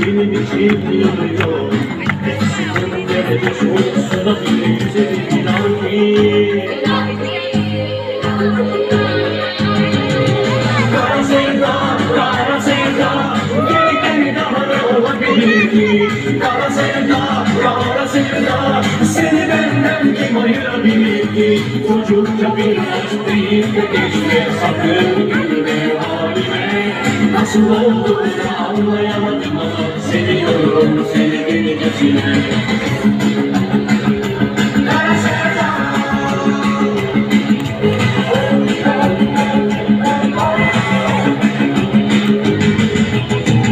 benim için yanıyor Hepsi önümde de soğuk suda bile yüzelim inan ki Inan ki, inan ki Kara sevda, kara sevda Seni benden kim ayırabilir Çocukça bir aşk değil de geçti Sakın gülme halime Nasıl olduğunu anlayamadım ama Seviyorum seni delicesine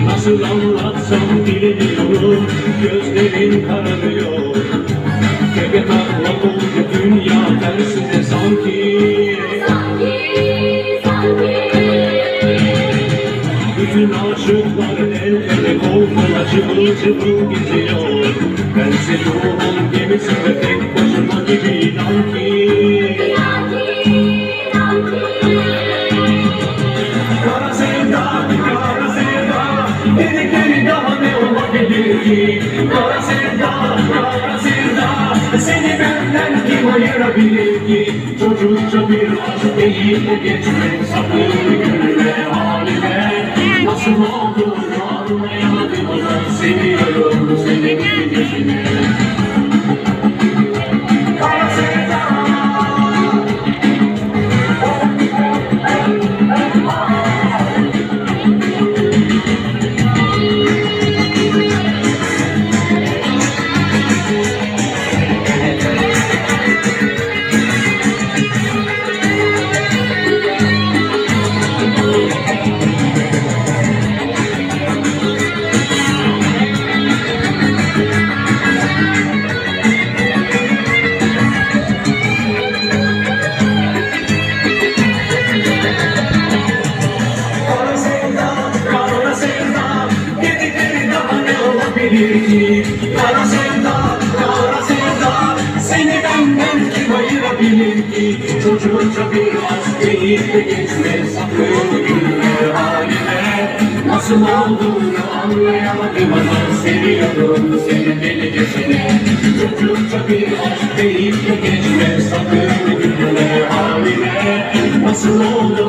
Nasıl bilemiyorum Gözlerin kararıyor. Tepe taklak oldu dünya tersine sanki. Bütün aşıklar el ele kol kola cıvıl cıvıl gidiyor. Bense ruhum gemisinde tek sevda, kara sevda Seni benden kim ayırabilir ki Çocukça bir aşk değil de geçme Sakın gülme halime Nasıl olduğunu anlayamadım. Ama Seviyorum. seni ne olabilir ki Kara sevda, kara Seni benden kim ayırabilir ki Çocukça bir aşk de geçme Sakın gülme halime Nasıl olduğunu anlayamadım ama Seviyorum seni delicesine Çocukça bir aşk değil de geçme Sakın gülme halime Nasıl olduğunu